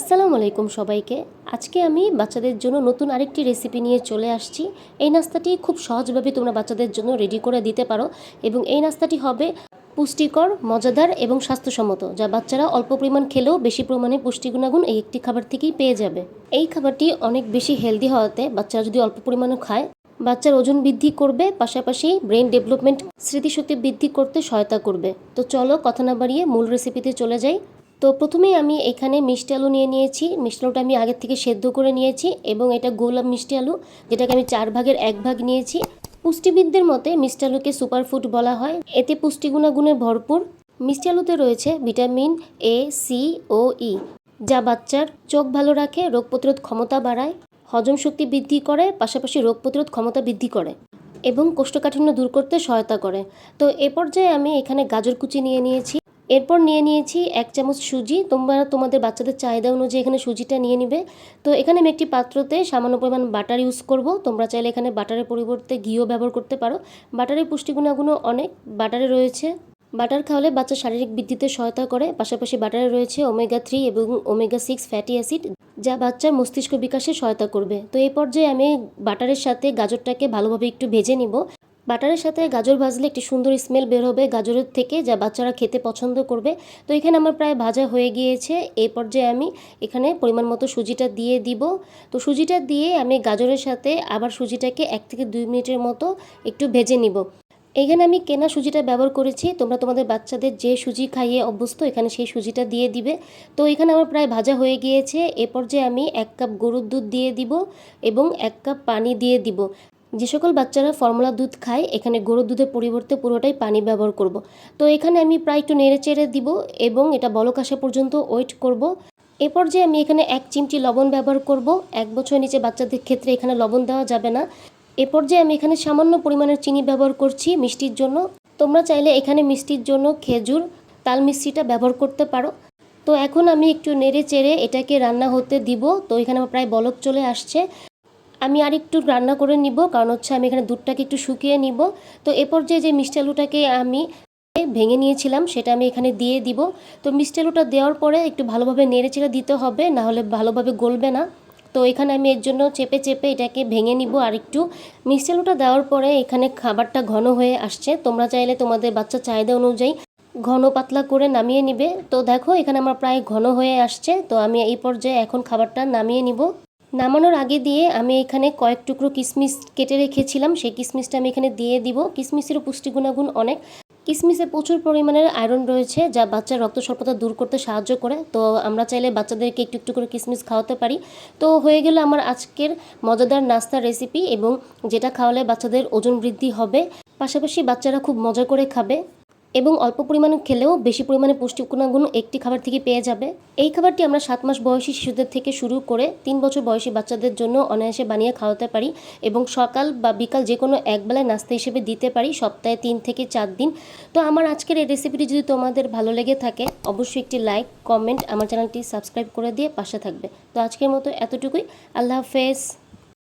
আসসালামু আলাইকুম সবাইকে। আজকে আমি বাচ্চাদের জন্য নতুন আরেকটি রেসিপি নিয়ে চলে আসছি। এই নাস্তাটি খুব সহজভাবে তোমরা বাচ্চাদের জন্য রেডি করে দিতে পারো এবং এই নাস্তাটি হবে পুষ্টিকর, মজাদার এবং স্বাস্থ্যসম্মত, যা বাচ্চারা অল্প পরিমাণ খেলেও বেশি পরিমাণে পুষ্টি গুণাগুণ এই একটি খাবার থেকেই পেয়ে যাবে। এই খাবারটি অনেক বেশি হেলদি হওয়াতে বাচ্চারা যদি অল্প পরিমাণে খায়, বাচ্চার ওজন বৃদ্ধি করবে, পাশাপাশি ব্রেন ডেভেলপমেন্ট স্মৃতিশক্তি বৃদ্ধি করতে সহায়তা করবে। তো চলো কথা না বাড়িয়ে মূল রেসিপিতে চলে যাই। তো প্রথমেই আমি এখানে মিষ্টি আলু নিয়ে নিয়েছি। মিষ্টি আলুটা আমি আগের থেকে সেদ্ধ করে নিয়েছি এবং এটা গোলাপ মিষ্টি আলু, যেটাকে আমি চার ভাগের এক ভাগ নিয়েছি। পুষ্টিবিদদের মতে মিষ্টি আলুকে সুপারফুড বলা হয়। এতে পুষ্টিগুণাগুণে ভরপুর। মিষ্টি আলুতে রয়েছে ভিটামিন এ, সি ও ই, যা বাচ্চার চোখ ভালো রাখে, রোগ প্রতিরোধ ক্ষমতা বাড়ায়, হজম শক্তি বৃদ্ধি করে, পাশাপাশি রোগ প্রতিরোধ ক্ষমতা বৃদ্ধি করে এবং কোষ্ঠকাঠিন্য দূর করতে সহায়তা করে। তো এ পর্যায়ে আমি এখানে গাজর কুচি নিয়ে নিয়েছি। এরপর নিয়ে নিয়েছি এক চামচ সুজি। তোমরা তোমাদের বাচ্চাদের চাহিদা অনুযায়ী এখানে সুজিটা নিয়ে নিবে। তো এখানে আমি একটি পাত্রতে সামান্য পরিমাণ বাটার ইউজ করব। তোমরা চাইলে এখানে বাটারের পরিবর্তে ঘিও ব্যবহার করতে পারো। বাটারের পুষ্টিগুণাগুণও অনেক। বাটারে রয়েছে। বাটার খাওয়ালে বাচ্চার শারীরিক বৃদ্ধিতে সহায়তা করে। পাশাপাশি বাটারে রয়েছে ওমেগা থ্রি এবং ওমেগা সিক্স ফ্যাটি অ্যাসিড যা বাচ্চার মস্তিষ্ক বিকাশে সহায়তা করবে। তো এই পর্যায়ে আমি বাটারের সাথে গাজরটাকে ভালোভাবে একটু ভেজে নিব। বাটারের সাথে গাজর ভাজলে একটি সুন্দর স্মেল বের হবে। গাজরের থেকে যা বাচ্চারা খেতে পছন্দ করবে। তো এখানে আমার প্রায় ভাজা হয়ে গিয়েছে। এই পর্যায়ে আমি এখানে পরিমাণ মতো সুজিটা দিয়ে দিব। তো সুজিটা দিয়ে আমি গাজরের সাথে আবার সুজিটাকে এক থেকে দুই মিনিটের মতো একটু ভেজে নিব। এখানে আমি কেনা সুজিটা ব্যবহার করেছি। তোমরা তোমাদের বাচ্চাদের যে সুজি খাইয়ে অভ্যস্ত, এখানে সেই সুজিটা দিয়ে দিবে। তো এখানে আমার প্রায় ভাজা হয়ে গিয়েছে। এ পর্যায়ে আমি এক কাপ গরুর দুধ দিয়ে দিব এবং এক কাপ পানি দিয়ে দিব। যে সকল বাচ্চারা ফর্মুলা দুধ খায়, এখানে গরুর দুধের পরিবর্তে পুরোটাই পানি ব্যবহার করব। তো এখানে আমি প্রায় একটু নেড়ে চেড়ে দিব এবং এটা বলক আসা পর্যন্ত ওয়েট করব। এ পর্যায়ে আমি এখানে এক চিমটি লবণ ব্যবহার করব। এক বছর নিচে বাচ্চাদের ক্ষেত্রে এখানে লবণ দেওয়া যাবে না। এ পর্যায়ে আমি এখানে সামান্য পরিমাণের চিনি ব্যবহার করছি মিষ্টির জন্য। তোমরা চাইলে এখানে মিষ্টির জন্য খেজুর, তাল মিষ্টিটা ব্যবহার করতে পারো। তো এখন আমি একটু নেড়ে চেড়ে এটাকে রান্না হতে দিব। তো এখানে আমার প্রায় বলক চলে আসছে। আমি আর একটু রান্না করে নিব, কারণ হচ্ছে আমি এখানে দুধটাকে একটু শুকিয়ে নিব। তো এ পর্যায়ে যে মিষ্টি আলুটাকে আমি ভেঙে নিয়েছিলাম, সেটা আমি এখানে দিয়ে দিব। তো মিষ্টি আলুটা দেওয়ার পরে একটু ভালোভাবে নেড়ে চেড়ে দিতে হবে, না হলে ভালোভাবে গলবে না। তো এখানে আমি এর জন্য চেপে চেপে এটাকে ভেঙে নিব আর একটু মিষ্টি আলুটা দেওয়ার পরে এখানে খাবারটা ঘন হয়ে আসছে। তোমরা চাইলে তোমাদের বাচ্চার চাহিদা অনুযায়ী ঘন পাতলা করে নামিয়ে নিবে। তো দেখো এখানে আমার প্রায় ঘন হয়ে আসছে। তো আমি এই পর্যায়ে এখন খাবারটা নামিয়ে নিব। নামানোর আগে দিয়ে আমি এখানে কয়েক টুকরো কিশমিশ কেটে রেখেছিলাম। সেই কিশমিশটা আমি এখানে দিয়ে দিব। কিশমিশের পুষ্টি গুণাগুণ অনেক। কিশমিশে প্রচুর পরিমাণের আয়রন রয়েছে, যা বাচ্চার রক্ত স্বল্পতা দূর করতে সাহায্য করে। তো আমরা চাইলে বাচ্চাদেরকে একটু একটু করে কিশমিশ খাওয়াতে পারি। তো হয়ে গেল আমার আজকের মজাদার নাস্তার রেসিপি এবং যেটা খাওয়ালে বাচ্চাদের ওজন বৃদ্ধি হবে। পাশাপাশি বাচ্চারা খুব মজা করে খাবে। এবং অল্প পরিমাণে খেলেও বেশি পরিমাণে পুষ্টি গুণাগুণ একটি খাবার থেকে পেয়ে যাবে। এই খাবারটি আমরা সাত মাস বয়সী শিশুদের থেকে শুরু করে তিন বছর বয়সী বাচ্চাদের জন্য অনায়াসে বানিয়ে খাওয়াতে পারি এবং সকাল বা বিকাল যে কোনো একবেলায় নাস্তা হিসেবে দিতে পারি, সপ্তাহে তিন থেকে চার দিন। তো আমার আজকের এই রেসিপিটি যদি তোমাদের ভালো লেগে থাকে, অবশ্যই একটি লাইক কমেন্ট আমার চ্যানেলটি সাবস্ক্রাইব করে দিয়ে পাশে থাকবে। তো আজকের মতো এতটুকুই। আল্লাহ হাফেজ।